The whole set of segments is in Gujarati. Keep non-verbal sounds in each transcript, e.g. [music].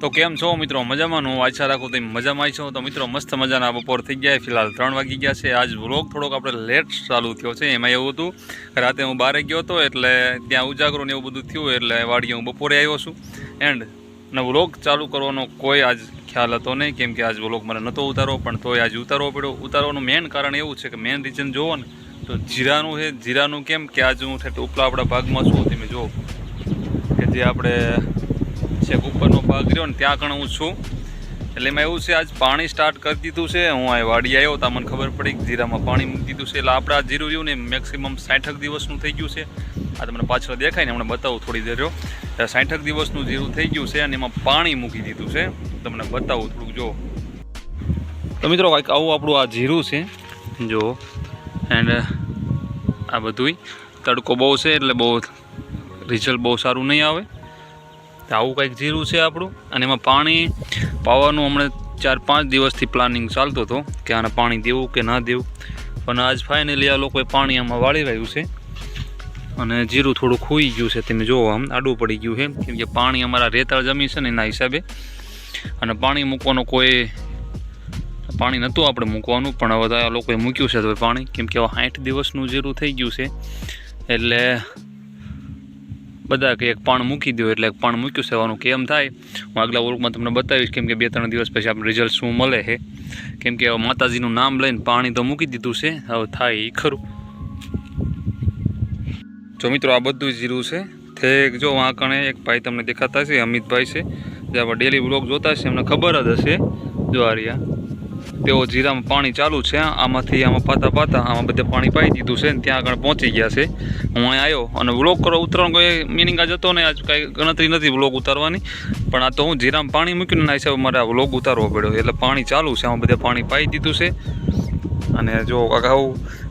તો કેમ છો મિત્રો? મજામાં હું આશા રાખું તો મજામાં છો. તો મિત્રો, મસ્ત મજાના બપોર થઈ ગયા ફિલહાલ ત્રણ વાગી ગયા છે. આજ વ્લોગ થોડોક આપણે લેટ ચાલુ થયો છે. એમાં એવું હતું, રાતે હું બહાર ગયો હતો એટલે ત્યાં ઉજાગરો ને એવું બધું થયું એટલે વાડીએ હું બપોરે આવ્યો છું. એન્ડ ને વ્લોગ ચાલુ કરવાનો કોઈ આજ ખ્યાલ હતો નહીં, કેમ કે આજ વ્લોગ મને નહોતો ઉતારવો, પણ તોય આજ ઉતારવો પડ્યો. ઉતારવાનું મેન કારણ એવું છે કે મેન રીઝન જોવો ને, તો જીરાનું છે. જીરાનું કેમ કે આજ હું ઠેઠ ઉપલા આપણા ભાગમાં છું. તમે જુઓ કે જે આપણે છેક ઉપરનો ભાગ રહ્યો ને ત્યાં કણ હું છું. એટલે એમાં એવું છે, આજ પાણી સ્ટાર્ટ કરી દીધું છે. હું આ વાડી આવ્યો તો મને ખબર પડી કે જીરામાં પાણી મૂકી દીધું છે. એટલે આપણે જીરું રહ્યું ને મેક્સિમમ સાઠક દિવસનું થઈ ગયું છે. આ તમને પાછળ દેખાય ને, હમણાં બતાવું થોડી દેર રહ્યો. સાઠક દિવસનું જીરું થઈ ગયું છે અને એમાં પાણી મૂકી દીધું છે. તમને બતાવું થોડુંક, જો. તો મિત્રો, કાંઈક આવું આપણું આ જીરું છે. જો. એન્ડ આ બધુંય. તડકો બહુ છે, એટલે બહુ રિઝલ્ટ બહુ સારું નહીં આવે. તો આવું કંઈક જીરું છે આપણું, અને એમાં પાણી, પાવાનું હમણાં ચાર પાંચ દિવસથી પ્લાનિંગ ચાલતો હતો કે આને પાણી દેવું કે ના દેવું. પણ આજ ફાઇનલી આ લોકોએ પાણી આમાં વાળી રહ્યું છે, અને જીરું થોડું ખોઈ ગયું છે, તમે જુઓ આમ, આડું પડી ગયું છે. કેમ કે પાણી અમારા રેતાળ જમી છે ને એના હિસાબે. અને પાણી મૂકવાનો કોઈ, પાણી નહોતું આપણે મૂકવાનું, પણ હવે આ લોકોએ મૂક્યું છે તો પાણી. કેમ કે સાઠ દિવસનું જીરું થઈ ગયું છે, એટલે બધા કે એક પાણ મૂકી દો એટલે એક પાણ મૂક્યું છે, એવાનું કેમ થાય? હું આગલા વર્ગમાં તમને બતાવીશ, કેમ કે બે ત્રણ દિવસ પછી આપણે રિઝલ્ટ શું મળે છે. કેમ કે માતાજીનું નામ લઈને પાણી તો મૂકી દીધું છે, હવે થાય એ ખરું. જો મિત્રો, આ બધું જીરું છે. થેક જો વાંકણે એક ભાઈ તમને દેખાતા છે અમિતભાઈ છે. જે આપણે ડેલી બ્લોગ જોતા છે એમને ખબર જ હશે. જો આ રહ્યા. તેઓ જીરામાં પાણી ચાલુ છે. આમાંથી આમાં પાતા પાતા આમાં બધે પાણી પાઈ દીધું છે ત્યાં આગળ પહોંચી ગયા છે. હું અહીં આવ્યો અને વ્લોગ કરો, ઉતરવાનો કોઈ મિનિંગ આજ હતો ને આજ કાંઈ ગણતરી નથી વ્લોગ ઉતારવાની. પણ આ તો હું જીરામાં પાણી મૂક્યું ને હિસાબે મારે આ વ્લોગ ઉતારવો પડ્યો. એટલે પાણી ચાલુ છે. આમાં બધે પાણી પાઈ દીધું છે. અને જો અગાઉ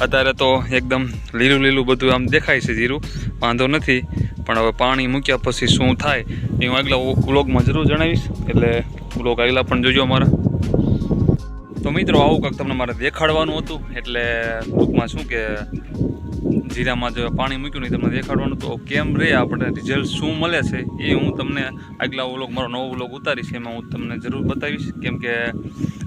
અત્યારે તો એકદમ લીલું લીલું બધું આમ દેખાય છે જીરું. વાંધો નથી. પણ હવે પાણી મૂક્યા પછી શું થાય, એ હું આગલા વ્લોગમાં જરૂર જણાવીશ. એટલે બ્લોગ આગલા પણ જોજો અમારા તો મિત્રો આવું કંઈક તમને મારે દેખાડવાનું હતું, એટલે ટૂંકમાં શું કે જીરામાં જો પાણી મૂક્યું નહીં તમને દેખાડવાનું તો કેમ રે આપણે રિઝલ્ટ શું મળે છે એ હું તમને આગલા વ્લોગ મારો નવો વ્લોગ ઉતારીશ, એમાં હું તમને જરૂર બતાવીશ. કેમ કે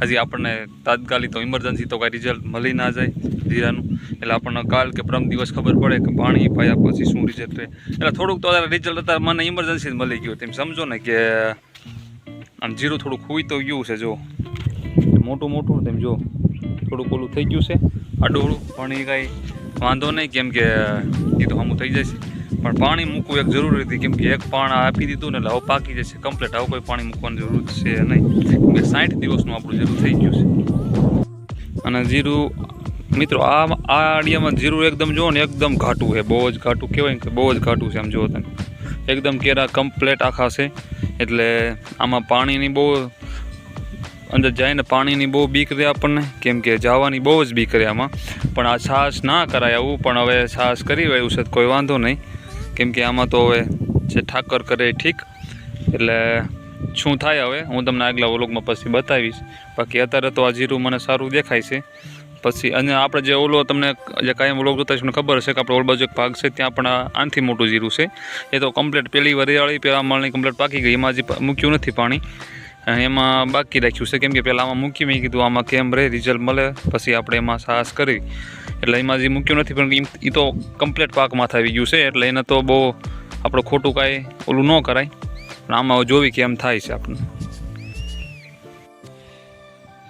હજી આપણને તાત્કાલિક તો ઇમરજન્સી તો કાંઈ રિઝલ્ટ મળી ના જાય જીરાનું. એટલે આપણને કાલ કે પ્રમ દિવસ ખબર પડે કે પાણી પાયા પછી શું રિઝલ્ટ રહે. એટલે થોડુંક તો અત્યારે રિઝલ્ટ અત્યારે મને ઇમરજન્સી જ મળી ગયું તેમ સમજો ને કે આમ જીરું થોડુંક ખૂઈ તો ગયું છે, જો. મોટું મોટું તેમ જો થોડુંક ઓલું થઈ ગયું છે. અડોળું, પણ એ કાંઈ વાંધો નહીં, કેમ કે એ તો હમું થઈ જશે. પણ પાણી મૂકવું એક જરૂરી હતી, કેમ કે એક પાણ આપી દીધું ને એટલે હવે પાકી જશે. કમ્પ્લીટ હવે કોઈ પાણી મૂકવાની જરૂર છે નહીં. કે સાઠ દિવસનું આપણું જીરું થઈ ગયું છે. અને જીરું, મિત્રો, આ આ આડિયામાં જીરું એકદમ જુઓ ને એકદમ ઘાટું છે. બહુ જ ઘાટું કહેવાય કે બહુ જ ઘાટું છે, આમ જુઓ તમે. એકદમ કેરા કમ્પ્લેટ આખા છે. એટલે આમાં પાણીની બહુ અંદર જઈને પાણીની બહુ બીક રહે આપણને. કેમ કે જવાની બહુ જ બીક રહે આમાં. પણ આ સાહસ ના કરાય આવું, પણ હવે સાહસ કરી રહ્યું છે કોઈ વાંધો નહીં. કેમ કે આમાં તો હવે જે ઠાકર કરે ઠીક. એટલે શું થાય હવે? હું તમને આગલા ઓલોકમાં પછી બતાવીશ. બાકી અત્યારે તો આ જીરું મને સારું દેખાય છે. પછી અને આપણે જે ઓલો તમને જે કાયમ વ્લોગ જોતા છે મને ખબર હશે કે આપણે ઓલ બાજુ એક ભાગ છે, ત્યાં પણ આનથી મોટું જીરું છે. એ તો કમ્પ્લેટ પહેલી વરિયાળી પહેલાં મળની કમ્પ્લેટ પાકી ગઈ. એમાં હજી મૂક્યું નથી પાણી. એમાં બાકી રાખ્યું છે. કેમ કે પહેલાં આમાં મૂકી મેં કીધું આમાં કેમ રહે રિઝલ્ટ મળે, પછી આપણે એમાં સાહસ કરી. એટલે એમાં જે મૂક્યું નથી, પણ એ તો કમ્પ્લેટ પાકમાં આવી ગયું છે, એટલે એને તો બહુ આપણે ખોટું કાંઈ ઓલું ન કરાય. પણ આમાં જોવી કે એમ થાય છે આપણને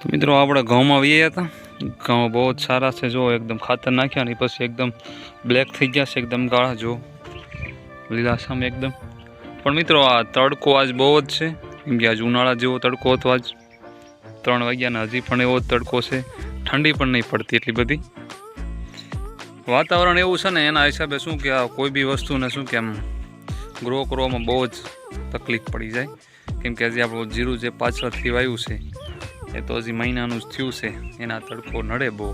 તો મિત્રો, આપણે ઘઉંમાં વીએ હતા. ઘઉં બહુ જ સારા છે, જો એકદમ ખાતર નાખ્યા ને પછી એકદમ બ્લેક થઈ ગયા છે, એકદમ કાળા જો લીલાછમ એકદમ. પણ મિત્રો, આ તડકો આજ બહુ જ છે. કેમ કે આજ ઉનાળા જેવો તડકો હતો આજ ત્રણ વાગ્યાના હજી પણ એવો તડકો છે. ઠંડી પણ નહીં પડતી એટલી બધી. વાતાવરણ એવું છે ને, એના હિસાબે શું કે કોઈ બી વસ્તુને શું કે આમ ગ્રો કરવામાં બહુ જ તકલીફ પડી જાય. કેમ કે હજી આપણું જીરું જે પાછળથી વાવ્યું છે, એ તો હજી મહિનાનું જ થયું છે. એના તડકો નડે બહુ.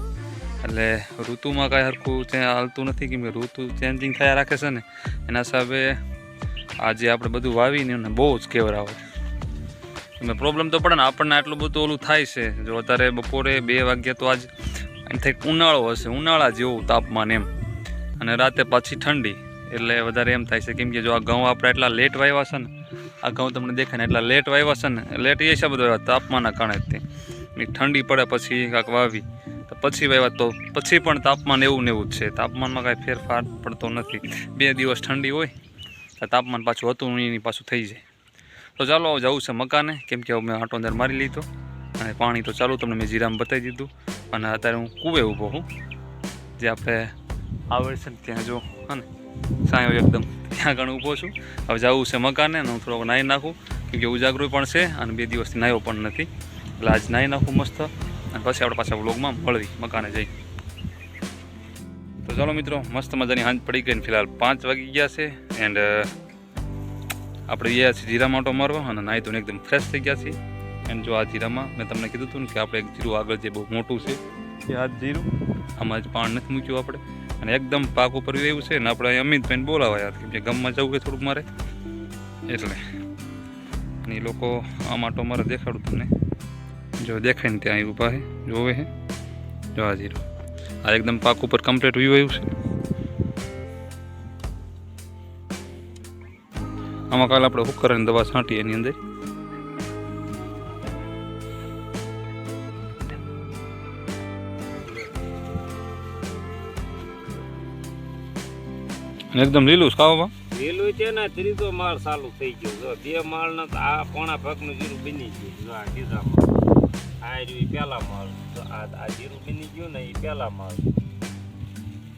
એટલે ઋતુમાં કાંઈ હરખું ત્યાં હાલતું નથી, કેમ કે ઋતુ ચેન્જિંગ થયા રાખે છે ને. એના હિસાબે આજે આપણે બધું વાવીને બહુ જ કેવરાવે એમાં પ્રોબ્લેમ તો પડે ને, આપણને આટલું બધું ઓલું થાય છે. જો અત્યારે બપોરે બે વાગ્યા તો આજ થાય ઉનાળો હશે, ઉનાળા જેવું તાપમાન એમ. અને રાતે પાછી ઠંડી. એટલે વધારે એમ થાય છે કેમ કે જો આ ઘઉં આપણે એટલા લેટ વાવ્યા છે ને, આ ઘઉં તમને દેખાય ને એટલા લેટ વાવ્યા છે ને લેટ એ હિસાબે વાવ્યા તાપમાનના કારણે તે. ઠંડી પડે પછી કાંક વાવી, તો પછી વાવ્યા તો પછી પણ તાપમાન એવું ને એવું જ છે. તાપમાનમાં કાંઈ ફેરફાર પડતો નથી. બે દિવસ ઠંડી હોય, તો તાપમાન પાછું હતું એની પાછું થઈ જાય. તો ચાલો જવું છે મકાને. કેમ કે મેં આટો અંદર મારી લીધો અને પાણી તો ચાલુ, તમને મેં જીરામાં બતાવી દીધું. અને અત્યારે હું કૂવે ઊભો છું. જે આપણે આવે છે ત્યાં જો, હા સાયો એકદમ ત્યાં આગળ ઊભો છું. હવે જવું છે મકાને અને હું થોડોક નાહી નાખું. કેમકે ઉજાગરો પણ છે અને બે દિવસથી નાહ્યો પણ નથી. એટલે આજ નાહી નાખું મસ્ત. અને પછી આપણે પાછા વ્લોગમાં મળવી, મકાને જઈ. તો ચાલો મિત્રો, મસ્ત મજાની હાંજ પડી ગઈ ને ફિલહાલ પાંચ વાગી ગયા છે. એન્ડ આપણે ગયા છીએ જીરા માટો મારવા અને નાહી ધોઈને એકદમ ફ્રેશ થઈ ગયા છીએ. એન્ડ જો આ જીરામાં મેં તમને કીધું હતું ને કે આપણે એક જીરું આગળ જે બહુ મોટું છે, એ આ જીરું. આમાં જ પાણ નથી મૂક્યું આપણે. અને એકદમ પાક ઉપર એવું છે ને આપણે અહીં અમિતભાઈને બોલાવાયા કેમ કે ગામમાં જવું કે થોડુંક મારે. એટલે અને એ લોકો આ માટો મારે દેખાડું તમને. જો દેખાય ને ત્યાં ઊભા છે, જોવે છે. જો આ જીરું. આ એકદમ પાક ઉપર કમ્પ્લીટ વ્યૂ આવ્યું છે. આમાં કાલે આપણે હુકરની દવા છાંટી એની અંદર. એકદમ લીલું ખાવામાં. લીલું છે ને ત્રીજો માળ ચાલુ થઈ ગયો. જો બે માળ ને આ પોણા ભાગનું જીરું બની ગયું. જો આ સીધામાં. આ રહ્યું પહેલા માળ. તો આ આ જીરું બની ગયું ને એ પહેલા માળ.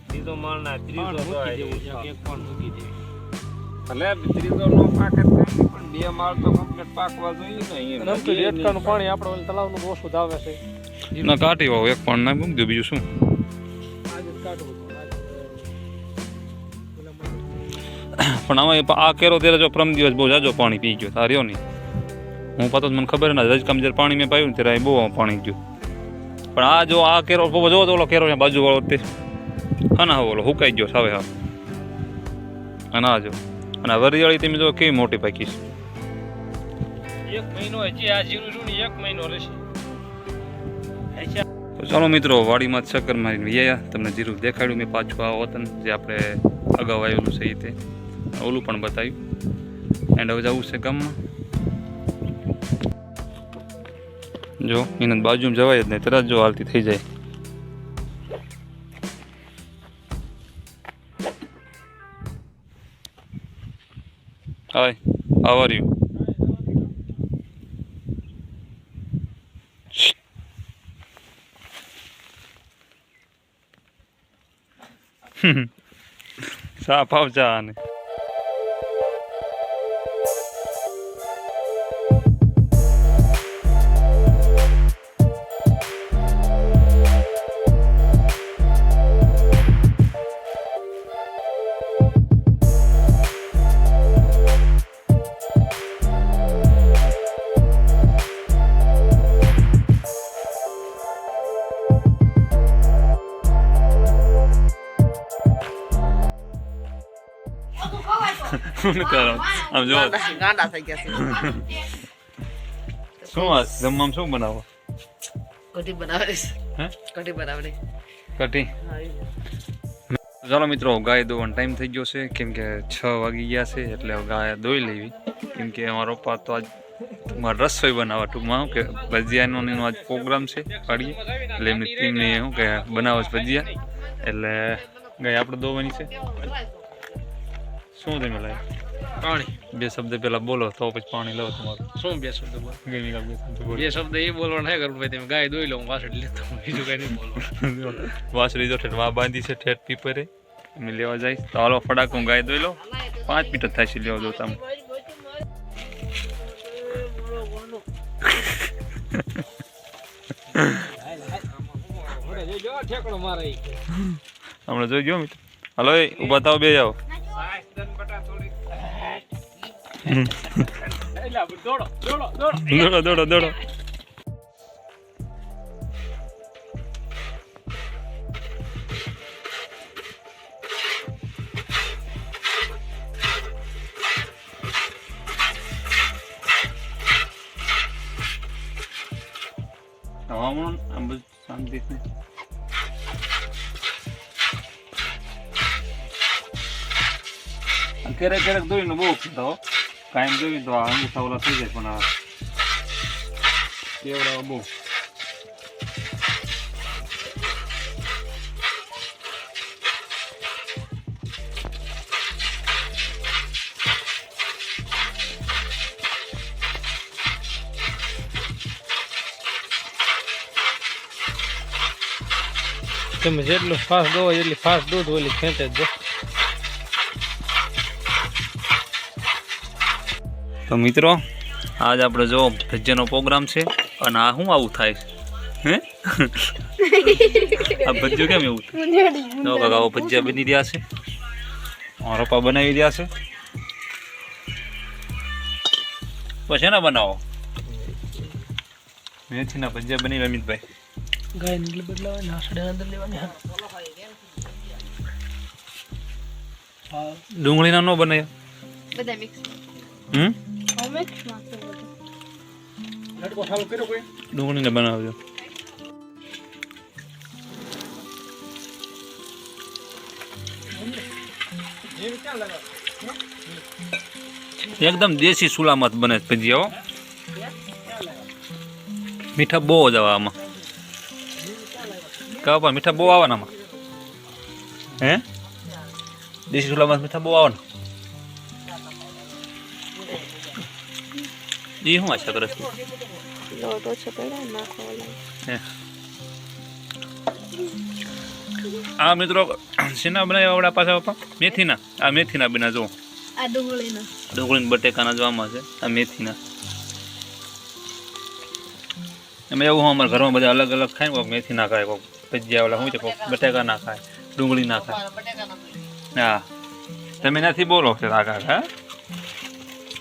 ત્રીજો માળ ના ત્રીજો તો એક પણ મૂકી દેવી ભલે ત્રીજો નો પાક જ કાંઈ પણ બે માળ તો કમ્પ્લીટ પાકવા જોઈએ ને આમ રેટકાનું પાણી આપણે ઓલું તળાવનું તો ઓછું આવે છે. ના કાઢી વાવ એક પણ ના મૂકજો બીજું શું? પણ આમાં આ કેરો ત્યારે જો પ્રમ દિવસ બહુ જાજો પાણી પી ગયો આ રહ્યો નહીં. હું પાતો મને ખબર ના રજકામ જ્યારે પાણી મેં પાયું ને ત્યારે બહુ પાણી ગયું. પણ આ જો આ કેરો બહુ જો તો ઓલો કેરો બાજુ વાળો તે. હા ના ઓલો હુકાઈ ગયો સાવે હા. અને આ જો. અને વરિયાળી તમે જો કેવી મોટી પાકી છે. એક મહિનો હજી આ જીરું છું એક મહિનો રહેશે. તો ચાલો મિત્રો વાડીમાં ચક્કર મારીને વ્યાયા. તમને જીરું દેખાડ્યું મેં પાછું આ વતન જે આપણે અગાઉ આવેલું છે એ તે. ઓલું પણ બતાવ્યું. એન્ડ હવે જવું છે ગામમાં. જો એને બાજુમાં જવાય જ નહીં. તરત જો હાલતી થઈ જાય. હાય હાવ આર યુ સાફ આવજા આને શું કરો. આમ જો ગાંડા થઈ ગયા છે. શું જમવામાં શું બનાવો? કઢી બનાવડી હે? કઢી બનાવડી કઢી? ચાલો મિત્રો ગાય દોવાનો ટાઈમ થઈ ગયો છે. કેમ કે છ વાગી ગયા છે એટલે હવે ગાય દોઈ લેવી. કેમ કે અમારો પપ્પા તો આજ મારે રસોઈ બનાવવા ટૂંકમાં કે ભજીયાનો એનો આજ પ્રોગ્રામ છે પાડીએ. એટલે એમની ટીમને શું કે બનાવો છે ભજીયા. એટલે ગાય આપણે દોવાની છે. શું તમે લાય પાણી. બે શબ્દ પેલા બોલો તો પછી પાણી લો તમારું. શું બે શબ્દ બોલ? ગમી બે શબ્દ બોલો. બે શબ્દ એ બોલવાના હે કરું ભાઈ તમે ગાય દોઈ લો હું પાછળ લેતો બીજું કઈ નહીં બોલો [laughs] વાસળી જો ઠેઠ વા બાંધી છે ઠેઠ પીપરે. અમે લેવા જાય તો હાલો ફટાકો હું ગાય દોઈ લો. પાંચ મિનિટ થાય છે લેવા દો તમે. [laughs] હમણાં જોઈ ગયો મિત્ર? હાલો ઊભા થાવ બે જાઓ. દોડો દોડો દોડો. દોડો દોડો દોડો હવામાન આમ ક્યારેક ક્યારેક દોઈને બહુ હો. કાયમ જોયું તો આ અંગૂઠા ઓલા થઈ જાય પણ આ કેવડાવા બહુ. તમે જેટલું ફાસ્ટ દો એટલી ફાસ્ટ દૂધ ઓલી ખેંચે જ. તો મિત્રો આજ આપણે જો ભજીયાનો પ્રોગ્રામ છે અને આ શું આવું થાય? હે? આ ભજ્યો કેમ એવું? જો કાકા આવો ભજીયા બની રહ્યા છે. રોપા બનાવી રહ્યા છે. પછી ના બનાવો. મેથીના ભજીયા બની રમિતભાઈ ગાય ને બદલાવા નાસડા અંદર લેવાની હા. હા ડુંગળીના ન બનાવ્યા. બધા મિક્સ હમ? ડુંગળીને બનાવજો. એકદમ દેશી સુલામાં બને છે ભજીયા મીઠા બહુ જ આવે આમાં. કહો પણ મીઠા બહુ આવવાના આમાં? હે? દેશી સુલામાં મીઠા બહુ આવવાના એ શું આશા કરે છે લોટ ઓછો પડ્યો નાખવા હે. આ મિત્રો શેના બનાવ્યા આવડા પાછા પપ્પા મેથીના આ મેથીના બના જો આ ડુંગળીનો ડુંગળી બટેકાના જો આમાં છે આ મેથીના અમે એવું અમારા ઘરમાં બધા અલગ અલગ ખાય ને કોઈક મેથી ના ખાય કોઈક ભજીયા ઓલા શું છે કોઈક બટેકા ના ખાય ડુંગળી ના ખાય હા તમે નથી બોલો છે કાકા હા